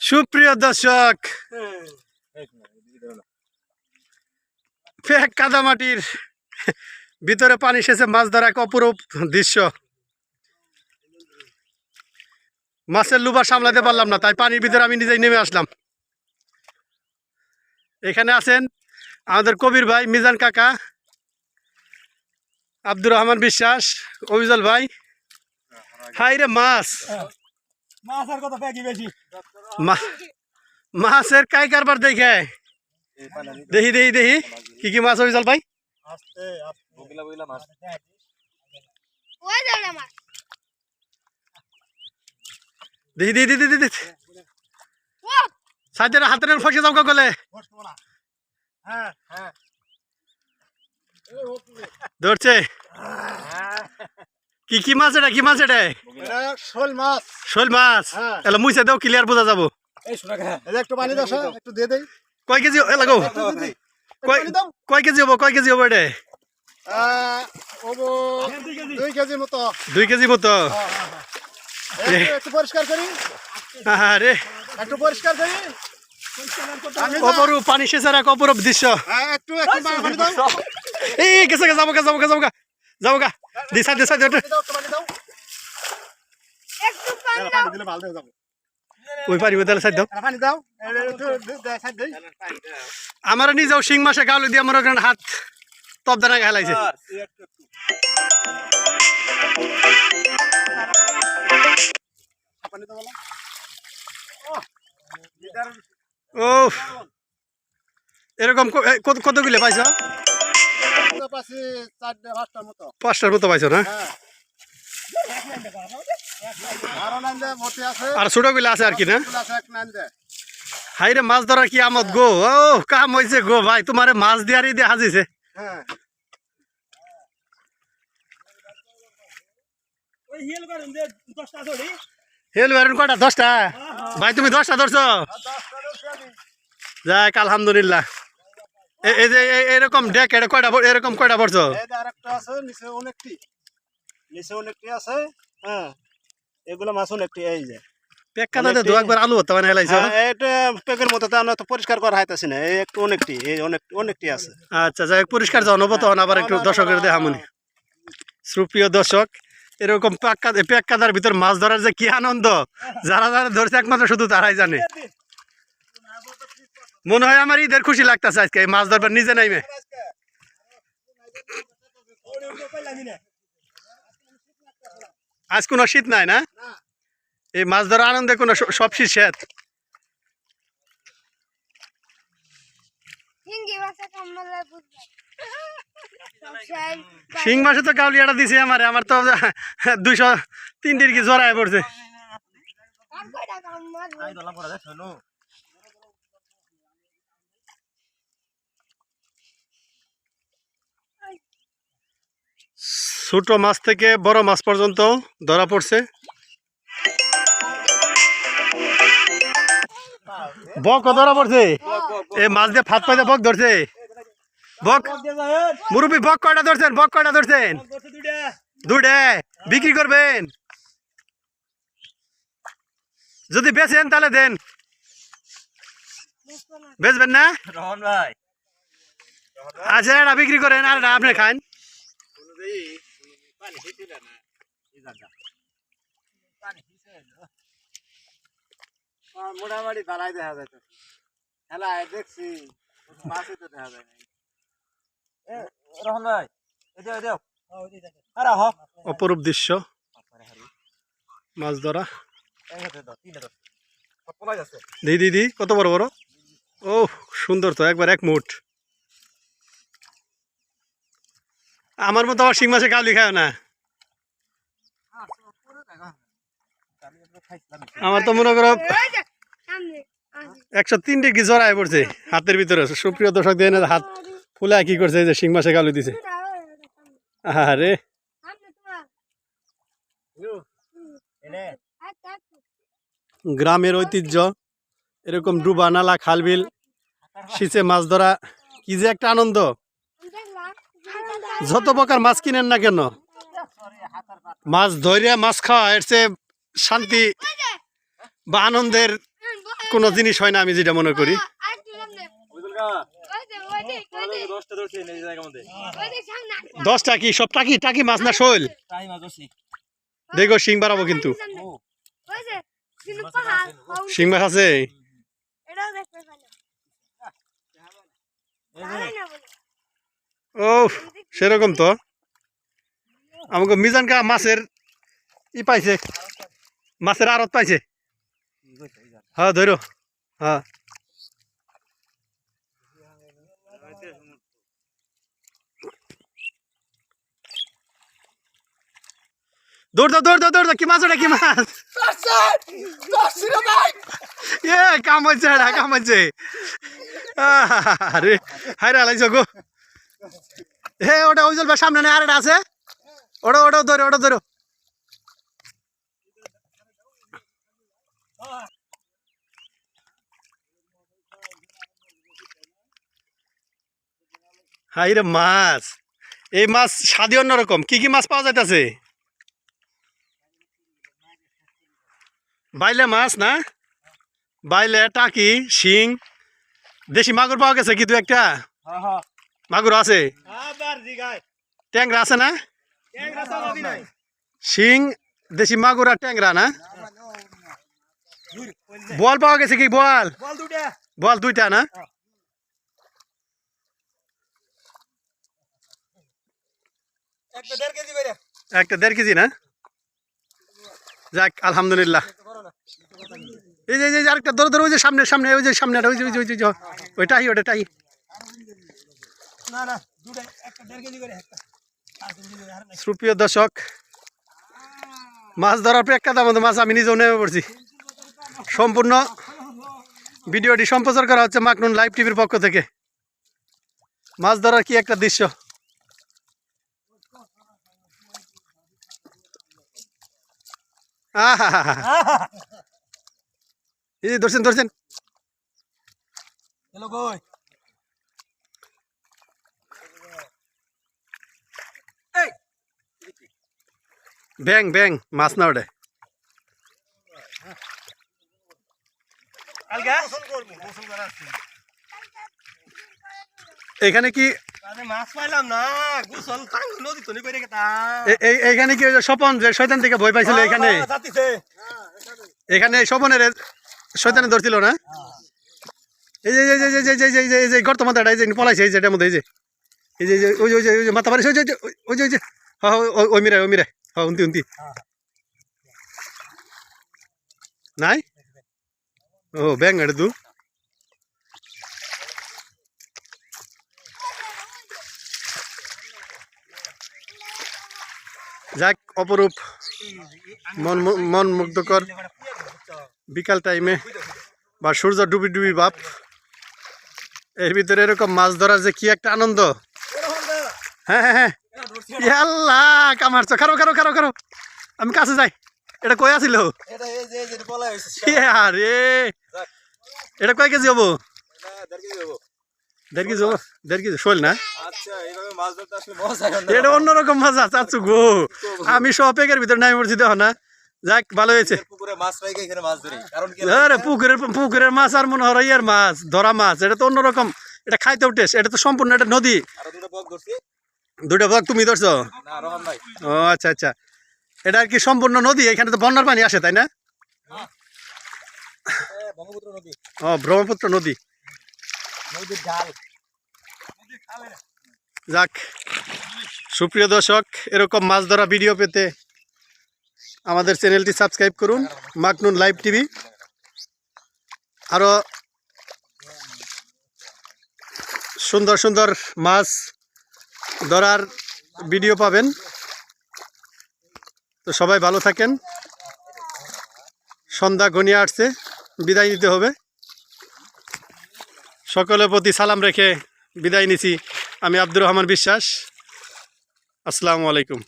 সুপ্রিয় দর্শক, ফেক কাদামাটির ভিতরে পানি সেচে মাছ ধরা এক অপরূপ দৃশ্য। মাছের লুবা সামলাতে পারলাম না, তাই পানির ভিতরে আমি নিজেই নেমে আসলাম। এখানে আছেন আমাদের কবির ভাই মিজান কাকা, আব্দুর রহমান বিশ্বাস অভিজল ভাই। হাই রে মাছ! মাছ আর কত প্যাকি বেশি? মাছের কাই কারবার দেখে? দেখি দেখি দেখি। কি কি মাছ অভিজল ভাই আস্তে বগিলা বগিলা মাছ। ওই দাঁড়া মাছ। দেখি দেখি দেখি দেখি দেখি। ও! সাইডের হাতের ফসে যাও গলে হ্যাঁ হ্যাঁ। ধরছে। কি কি মাছ এটা? কি মাছ এটা? এটা শোল মাছ। শোল মাছ হ্যাঁ। এলা মুইছে দাও ক্লিয়ার বোঝা যাব। এই শোনা খা এই একটু পানি দাও স্যার, একটু দিয়ে দেই। কয় কেজি এ লাগো? একটু দিয়ে দেই। একটু কয় কেজি হব কয় কেজি হব এটা দুই কেজির মতো। দুই কেজি মতো? হ্যাঁ, হ্যাঁ, হ্যাঁ। একটু- একটু পরিষ্কার করি। আরে একটু পরিষ্কার করি। অপরূপ পানি সেচার এক অপরূপ দৃশ্য। হ্যাঁ, একটু একটু পানি দাও। এই গেছে গা যাব গা যাব গা যাব গা যাব গা। দিশা দিশা দিশা পানি দাও, একটু পানি দাও একটু পানি হ্যাঁ, দাও পানি দিলে ভালো হয়ে যাবে। ওই সাইড দাও পানি দাও। আমার নিজেও শিং মাসে গাউলি দিয়ে আমার ওখানে হাত তপ দানা খেলাইছে। ও এরকম কত কতগুলো পাইছ? পাঁচটার মতো। পাইছ না? আরও নাইন দে আছে আর ছোটগুলো আছে আর কি না? হাই রে মাছ ধরার কি আমত গো? ও কাম হয়েছে গো ভাই তোমারে মাছ দিয়ারই দিয়ে হাজিছে হ্যাঁ ওই হিল বেরুন কটা দশটা ভাই তুমি দশটা ধরছো যাক আলহামদুলিল্লাহ। এ- এই যে এ- এরকম ডেক এটা কয়টা এরকম কয়টা পড়ছো আছে নিচে অনেকটি নিচে অনেকটি আছে হ্যাঁ এগুলো মাছ অনেকটি এই যে। পেক্কাতে দু একবার আলু হতে মানে হেলাইছো হ্যাঁ, এটা পেকের মতো তো তো পরিষ্কার করা হাইতাছি না এই একটু অনেকটি এই অনেক অনেকটি আছে। আচ্ছা যাই পরিষ্কার জানাব তখন আবার একটু দর্শকের দেখামনি সুপ্রিয় দর্শক এরকম পেক্কা পেক্কাদার ভিতর মাছ ধরার যে কি আনন্দ যারা যারা ধরছে একমাত্র শুধু তারাই জানে। মনে হয় আমার ঈদের খুশি লাগতেছে আজকে মাছ ধরবার নিজে নাইমে। আজ কোনো শীত নাই না? এই মাছ ধরা আনন্দে কোনো সব শীত শেত সিং শিং মাসে তো কাউলিয়াটা দিছে আমার আমার তো দুইশো তিন দিন কি জড়ায় পড়ছে আর কয়টা কম ছোট মাছ থেকে বড় মাছ পর্যন্ত ধরা পড়ছে। বক ধরা পড়ছে। এই মাছ দিয়ে ফাত পাইতে বক ধরছে। বক। মুরব্বী বক কয়টা ধরছেন? বক কয়টা ধরছেন? দুটে বিক্রি করবেন। যদি বেচেন তাহলে দেন। বেচবেন না? রহন ভাই। আচ্ছা এটা বিক্রি করেন আর আপনি খান। মোটামুটি ভালাই দেখা যায় তো খেলা দেখছি মাছই তো দেখা যায় রহন ভাই এই দেও দেও। আরে হ। অপরূপ দৃশ্য। মাছ ধরা। দি দি দি কত বড় বড়? ও সুন্দর তো একবার এক মুঠ। আমার মতো আবার শিং মাছে কাউলি খায় না। আমার তো মনে করো। একশো তিন ডিগ্রি জড়ায় পড়ছে হাতের ভিতরে সুপ্রিয় দর্শক দিয়ে হাত ফুলে কি করছে যে শিং মাসে কাউলি দিছে আরে। গ্রামের ঐতিহ্য, এরকম ডুবা নালা, খালবিল শীতে মাছ ধরা, কি যে একটা আনন্দ যত প্রকার মাছ কিনেন না কেন, মাছ ধরিয়া মাছ খাওয়া, এর চেয়ে শান্তি বা আনন্দের কোনো জিনিস হয় না, আমি যেটা মনে করি। দশটা কি সব টাকি টাকি মাছ না শোল? দেখো, শিং বাড়াবো কিন্তু। শিং মাছ আছে? ও সেরকম তো। আমাকে মিজানকা মাছের ই পাইছে। মাছের আড়ত পাইছে। হ্যাঁ ধরো। হ্যাঁ। কি মাছ ওটা, কি মাছ? এ, কাম কাম গো। হে ওটা সামনে একটা আছে? ওটা ওটা ধরো ওটা ধরো। হাই রে মাছ। এই মাছ স্বাদই অন্যরকম। কি কি মাছ পাওয়া যাইতেছে? বাইলে মাছ না? বাইলে টাকি শিং। দেশি মাগুর পাওয়া গেছে কি দু একটা? হ্যাঁ হ্যাঁ। মাগুর আছে? ট্যাংরা আছে না? শিং দেশি মাগুর আর ট্যাংরা না? বল পাওয়া গেছে কি? বল। বল দুইটা। না? একটা দেড় কেজি না? যাক আলহামদুলিল্লাহ। এই যে যে আরেকটা ধরো ধরো ওই যে সামনে সামনে ওই যে সামনে ওই যে ওই যে ওই যে ওইটাই ওটাই। সুপ্রিয় দর্শক মাছ ধরার প্রেক্ষাতার মধ্যে মাছ আমি নিজেও নেমে পড়ছি। সম্পূর্ণ ভিডিওটি সম্প্রচার করা হচ্ছে মাকনুন লাইভ টিভির পক্ষ থেকে। মাছ ধরার কি একটা দৃশ্য? আহাহাহা। এই যে ধরছেন ধরছেন। ব্যাং ব্যাং মাছ না ওটা। আলগা গোসল করব গোসল করা আছে এখানে কি আরে মাছ পাইলাম না গোসল নদী তো নি কইরে কেতা এ- এই- এইখানে কি স্বপন যে শয়তান থেকে ভয় পাইছিল এখানে? যাতিছে এখানে স্বপনের শয়তানে ধরছিল না? এই যে এই যে এই যে এই যে এই যে এই যে গর্ত মাথাটা এই যে পলাইছে এই যে এটার মধ্যে এই যে। এই যে ওই যে ওই যে ওই যে মাথা পারিস ওই যে ওই যে ওই যে ওই যে। হ্যাঁ ওই- ওই- ওই মিরায় ওই মিরায়। হ্যাঁ উন্তি উন্তি নাই? ও ব্যাং এটা দু যাক অপরূপ মন মন মুগ্ধকর বিকাল টাইমে বা সূর্য ডুবি ডুবি বাপ এর ভিতরে এরকম মাছ ধরার যে কি একটা আনন্দ হ্যাঁ হ্যাঁ হ্যাঁ আল্লাহ কামারছ খারো খারো খারো খারো আমি কাছে যাই এটা কই আছিল? এটা আরে কয় কেজি হব? দেড় কেজি হব। দেড় কেজি শোল না? আচ্ছা মাছ হয় এটা অন্যরকম মজা চাচ্ছু গো। আমি সব পেকের ভিতরে নাই পড়ছি দেখো না। যাক ভালো হয়েছে। মাছ মাছ আরে পুকুরের পুকুরের মাছ আর মনে হয় ইয়ার মাছ ধরা মাছ এটা তো অন্যরকম। এটা খাইতেও টেস্ট এটা তো সম্পূর্ণ এটা নদী। দুটা বক ভাগ তুমি ধরছো? ও আচ্ছা আচ্ছা। এটা আর কি সম্পূর্ণ নদী এখানে তো বন্যার পানি আসে তাই না? ব্রহ্মপুত্র নদী। ও ব্রহ্মপুত্র নদী। যাক সুপ্রিয় দর্শক এরকম মাছ ধরা ভিডিও পেতে আমাদের চ্যানেলটি সাবস্ক্রাইব করুন মাকনুন লাইভ টিভি। আরও সুন্দর সুন্দর মাছ ধরার ভিডিও পাবেন। তো সবাই ভালো থাকেন। সন্ধ্যা ঘনিয়ে আসছে, বিদায় নিতে হবে। সকলের প্রতি সালাম রেখে বিদায় নিছি। আমি আব্দুর রহমান বিশ্বাস। আসসালামু আলাইকুম।